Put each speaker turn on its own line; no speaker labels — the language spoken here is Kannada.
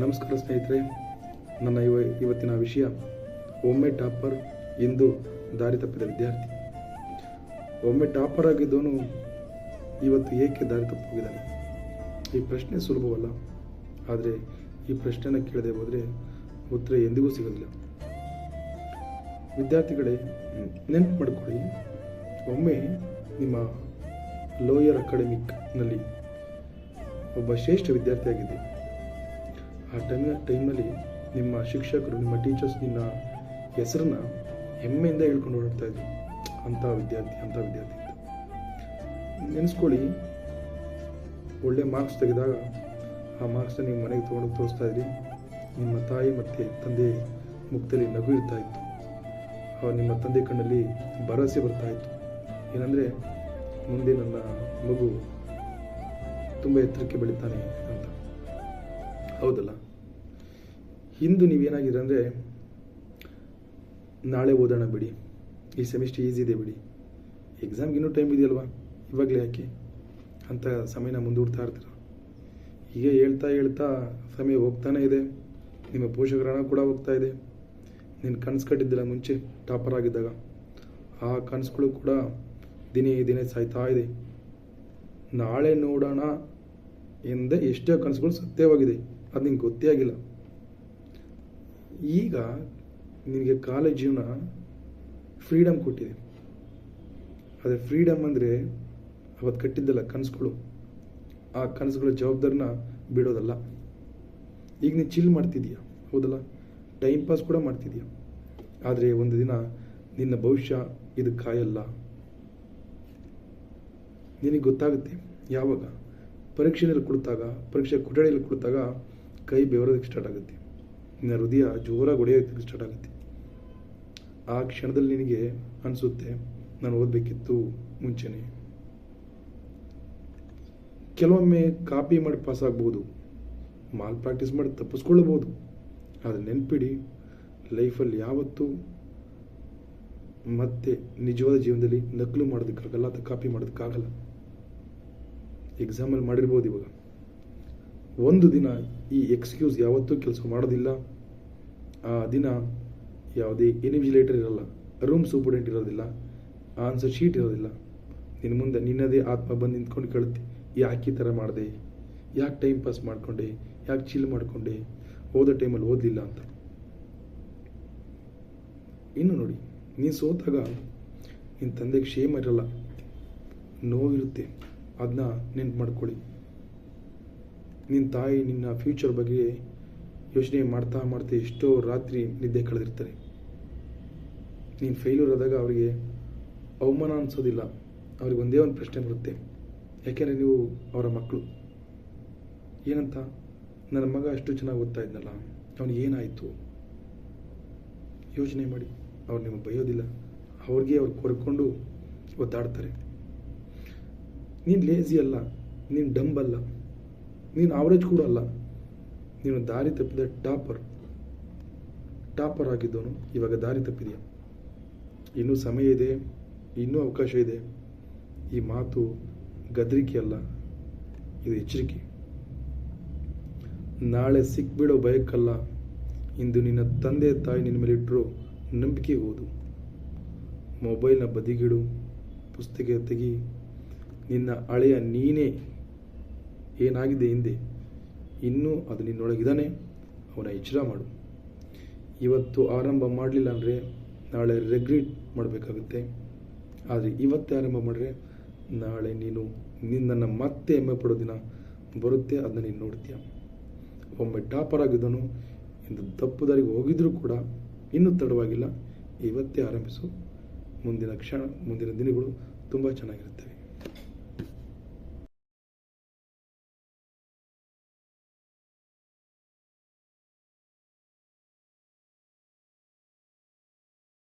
ನಮಸ್ಕಾರ ಸ್ನೇಹಿತರೆ, ನನ್ನ ಇವ ಇವತ್ತಿನ ವಿಷಯ, ಒಮ್ಮೆ ಟಾಪರ್ ಎಂದು ದಾರಿ ತಪ್ಪಿದ ವಿದ್ಯಾರ್ಥಿ. ಒಮ್ಮೆ ಟಾಪರ್ ಆಗಿದ್ದವನು ಇವತ್ತು ಏಕೆ ದಾರಿ ತಪ್ಪೋಗಿದ್ದಾನೆ ಈ ಪ್ರಶ್ನೆ ಸುಲಭವಲ್ಲ. ಆದರೆ ಈ ಪ್ರಶ್ನೆನ ಕೇಳದೆ ಹೋದರೆ ಉತ್ತರ ಎಂದಿಗೂ ಸಿಗೋದಿಲ್ಲ. ವಿದ್ಯಾರ್ಥಿಗಳೇ, ನೆನಪು ಮಾಡಿಕೊಳ್ಳಿ. ಒಮ್ಮೆ ನಿಮ್ಮ ಲೋಯರ್ ಅಕಾಡೆಮಿಕ್ನಲ್ಲಿ ಒಬ್ಬ ಶ್ರೇಷ್ಠ ವಿದ್ಯಾರ್ಥಿಯಾಗಿದ್ದೆ. ಆ ಟೈಮ್ ಟೈಮಲ್ಲಿ ನಿಮ್ಮ ಶಿಕ್ಷಕರು, ನಿಮ್ಮ ಟೀಚರ್ಸ್ ನಿನ್ನ ಹೆಸರನ್ನ ಹೆಮ್ಮೆಯಿಂದ ಹೇಳ್ಕೊಂಡು ಓಡಾಡ್ತಾ ಇದ್ರು. ಅಂಥ ವಿದ್ಯಾರ್ಥಿ ಅಂಥ ವಿದ್ಯಾರ್ಥಿ. ನೆನೆಸ್ಕೊಳ್ಳಿ, ಒಳ್ಳೆ ಮಾರ್ಕ್ಸ್ ತೆಗೆದಾಗ ಆ ಮಾರ್ಕ್ಸ್ನ ನೀವು ಮನೆಗೆ ತೊಗೊಂಡು ತೋರಿಸ್ತಾ ಇದ್ರಿ. ನಿಮ್ಮ ತಾಯಿ ಮತ್ತು ತಂದೆ ಮುಖದಲ್ಲಿ ನಗು ಇರ್ತಾ ಇತ್ತು. ಅವ್ರು ನಿಮ್ಮ ತಂದೆ ಕಣ್ಣಲ್ಲಿ ಭರವಸೆ ಬರ್ತಾ ಇತ್ತು. ಏನಂದರೆ, ಮುಂದೆ ನನ್ನ ಮಗು ತುಂಬ ಎತ್ತರಕ್ಕೆ ಬೆಳಿತಾನೆ ಅಂತ ಹೌದಲ್ಲ? ಇಂದು ನೀವೇನಾಗಿದೆ ಅಂದರೆ ನಾಳೆ ಓದೋಣ ಬಿಡಿ. ಈ ಸೆಮಿಸ್ಟರ್ ಈಸಿ ಇದೆ ಬಿಡಿ. ಎಕ್ಸಾಮ್ಗೆ ಇನ್ನೂ ಟೈಮ್ ಇದೆಯಲ್ವಾ? ಇವಾಗಲೇ ಯಾಕೆ? ಅಂತ ಸಮಯನ ಮುಂದೂಡ್ತಾ ಇರ್ತೀರ. ಹೀಗೆ ಹೇಳ್ತಾ ಹೇಳ್ತಾ ಸಮಯ ಹೋಗ್ತಾನೆ ಇದೆ. ನಿಮ್ಮ ಪೋಷಕರ ಹಣ ಕೂಡ ಹೋಗ್ತಾ ಇದೆ. ನೀನು ಕನಸು ಕಟ್ಟಿದ್ದಿಲ್ಲ ಮುಂಚೆ ಟಾಪರ್ ಆಗಿದ್ದಾಗ. ಆ ಕನಸುಗಳು ಕೂಡ ದಿನೇ ದಿನೇ ಸಾಯ್ತಾ ಇದೆ. ನಾಳೆ ನೋಡೋಣ ಎಂದೇ ಎಷ್ಟೋ ಕನಸುಗಳು ಸತ್ಯವಾಗಿದೆ. ಅದು ನಿಂಗೆ ಗೊತ್ತೇ ಆಗಿಲ್ಲ. ಈಗ ನಿನಗೆ ಕಾಲೇಜ್ ಜೀವನ ಫ್ರೀಡಮ್ ಕೊಟ್ಟಿದೆ. ಆದರೆ ಫ್ರೀಡಮ್ ಅಂದರೆ ಅವತ್ತು ಕಟ್ಟಿದ್ದಲ್ಲ ಕನಸುಗಳು. ಆ ಕನಸುಗಳ ಜವಾಬ್ದಾರಿನ ಬಿಡೋದಲ್ಲ. ಈಗ ನೀನು ಚಿಲ್ ಮಾಡ್ತಿದೀಯ ಹೌದಲ್ಲ? ಟೈಮ್ ಪಾಸ್ ಕೂಡ ಮಾಡ್ತಿದೀಯ ಆದರೆ ಒಂದು ದಿನ ನಿನ್ನ ಭವಿಷ್ಯ ಇದು ಕಾಯಲ್ಲ. ನಿನಗೆ ಗೊತ್ತಾಗುತ್ತೆ ಯಾವಾಗ? ಪರೀಕ್ಷೆಯಲ್ಲಿ ಕೊಡ್ತಾಗ, ಪರೀಕ್ಷೆ ಕೊಠಡಿಯಲ್ಲಿ ಕುಳಿತಾಗ ಕೈ ಬೆವರೋದಕ್ಕೆ ಸ್ಟಾರ್ಟ್ ಆಗುತ್ತೆ. ನಿನ್ನ ಹೃದಯ ಜೋರಾಗಿ ಹೊಡೆಯೋದಕ್ಕೆ ಸ್ಟಾರ್ಟ್ ಆಗುತ್ತೆ. ಆ ಕ್ಷಣದಲ್ಲಿ ನಿನಗೆ ಅನಿಸುತ್ತೆ, ನಾನು ಓದಬೇಕಿತ್ತು ಮುಂಚೆನೇ. ಕೆಲವೊಮ್ಮೆ ಕಾಪಿ ಮಾಡಿ ಪಾಸ್ ಆಗ್ಬೋದು. ಮಾಲ್ ಪ್ರಾಕ್ಟೀಸ್ ಮಾಡಿ ತಪ್ಪಿಸ್ಕೊಳ್ಳಬಹುದು. ಆದರೆ ನೆನ್ಪಿಡಿ ಲೈಫಲ್ಲಿ ಯಾವತ್ತೂ ಮತ್ತೆ ನಿಜವಾದ ಜೀವನದಲ್ಲಿ ನಕಲು ಮಾಡೋದಕ್ಕಾಗಲ್ಲ ಅಥವಾ ಕಾಪಿ ಮಾಡೋದಕ್ಕಾಗಲ್ಲ. ಎಕ್ಸಾಮಲ್ಲಿ ಮಾಡಿರ್ಬೋದು ಇವಾಗ. ಒಂದು ದಿನ ಈ ಎಕ್ಸ್ಕ್ಯೂಸ್ ಯಾವತ್ತೂ ಕೆಲಸ ಮಾಡೋದಿಲ್ಲ. ಆ ದಿನ ಯಾವುದೇ ಇನ್ವಿಜಿಲೇಟರ್ ಇರಲ್ಲ ರೂಮ್ ಸೂಪರ್ಡೆಂಟ್ ಇರೋದಿಲ್ಲ ಆನ್ಸರ್ ಶೀಟ್ ಇರೋದಿಲ್ಲ. ನಿನ್ನ ಮುಂದೆ ನಿನ್ನದೇ ಆತ್ಮ ಬಂದು ನಿಂತ್ಕೊಂಡು ಕೇಳುತ್ತೆ, ಯಾಕೆ ಈ ಥರ ಮಾಡಿದೆ? ಯಾಕೆ ಟೈಮ್ ಪಾಸ್ ಮಾಡಿಕೊಂಡೆ? ಯಾಕೆ ಚಿಲ್ ಮಾಡಿಕೊಂಡೆ? ಓದೋ ಟೈಮಲ್ಲಿ ಓದಲಿಲ್ಲ ಅಂತ. ಇನ್ನು ನೋಡಿ, ನೀನು ಸೋತಾಗ ನಿನ್ನ ತಂದೆಗೆ ಕ್ಷೇಮ ಇರಲ್ಲ. ನೋವಿರುತ್ತೆ. ಅದನ್ನ ನೆನ್ಪು ಮಾಡ್ಕೊಳ್ಳಿ. ನಿನ್ನ ತಾಯಿ ನಿನ್ನ ಫ್ಯೂಚರ್ ಬಗ್ಗೆ ಯೋಚನೆ ಮಾಡ್ತಾ ಮಾಡ್ತಾ ಎಷ್ಟೋ ರಾತ್ರಿ ನಿದ್ದೆ ಕಳೆದಿರ್ತಾರೆ ನೀನು ಫೇಲ್ಯೂರ್ ಆದಾಗ ಅವರಿಗೆ ಅವಮಾನ ಅನಿಸೋದಿಲ್ಲ. ಅವ್ರಿಗೆ ಒಂದೇ ಒಂದು ಪ್ರಶ್ನೆ ಬರುತ್ತೆ. ಯಾಕೆಂದರೆ ನೀವು ಅವರ ಮಕ್ಕಳು. ಏನಂತ? ನನ್ನ ಮಗ ಅಷ್ಟು ಚೆನ್ನಾಗಿ ಓದ್ತಾ ಇದ್ನಲ್ಲ, ಅವನಿಗೆ ಏನಾಯಿತು? ಯೋಚನೆ ಮಾಡಿ. ಅವ್ರು ನಿಮಗೆ ಬೈಯೋದಿಲ್ಲ. ಅವ್ರಿಗೆ ಅವ್ರು ಕೊರ್ಕೊಂಡು ಒದ್ದಾಡ್ತಾರೆ. ನೀನು ಲೇಜಿ ಅಲ್ಲ, ನೀನು ಡಂಬ್ ಅಲ್ಲ. ನೀನು ಆವರೇಜ್ ಕೂಡ ಅಲ್ಲ. ನೀನು ದಾರಿ ತಪ್ಪಿದ ಟಾಪರ್. ಟಾಪರ್ ಆಗಿದ್ದವನು, ಇವಾಗ ದಾರಿ ತಪ್ಪಿದೆಯಾ? ಇನ್ನೂ ಸಮಯ ಇದೆ, ಇನ್ನೂ ಅವಕಾಶ ಇದೆ. ಈ ಮಾತು ಗದರಿಕೆ ಅಲ್ಲ, ಇದು ಎಚ್ಚರಿಕೆ. ನಾಳೆ ಸಿಕ್ಬಿಡೋ ಭಯಕ್ಕಲ್ಲ ಇಂದು ನಿನ್ನ ತಂದೆ ತಾಯಿ ನಿನ್ನ ಮೇಲೆ ಇಟ್ಟರು ನಂಬಿಕೆ ಓದು. ಮೊಬೈಲ್ನ ಬದಿಗಿಡು, ಪುಸ್ತಕ ತೆಗಿ. ನಿನ್ನ ಹಳೆಯ ನೀನೇ ಏನಾಗಿದೆ ಹಿಂದೆ? ಇನ್ನೂ ಅದು ನಿನ್ನೊಳಗಿದ್ದಾನೆ, ಅವನ ಎಚ್ಚರ ಮಾಡು. ಇವತ್ತು ಆರಂಭ ಮಾಡಲಿಲ್ಲ ಅಂದರೆ ನಾಳೆ ರೆಗ್ರೆಟ್ ಮಾಡಬೇಕಾಗುತ್ತೆ. ಆದರೆ ಇವತ್ತೇ ಆರಂಭ ಮಾಡಿದ್ರೆ ನಾಳೆ ನೀನು ನಿನ್ನನ್ನು ಮತ್ತೆ ಹೆಮ್ಮೆ ಪಡೋ ದಿನ ಬರುತ್ತೆ ಅದನ್ನ ನೀನು ನೋಡ್ತೀಯ. ಒಮ್ಮೆ ಟಾಪರ್ ಆಗಿದ್ದನು ಇಂದು ತಪ್ಪು ದಾರಿಗೆ ಹೋಗಿದ್ರೂ ಕೂಡ ಇನ್ನೂ ತಡವಾಗಿಲ್ಲ. ಇವತ್ತೇ ಆರಂಭಿಸು. ಮುಂದಿನ ಕ್ಷಣ, ಮುಂದಿನ ದಿನಗಳು ತುಂಬ ಚೆನ್ನಾಗಿರುತ್ತವೆ.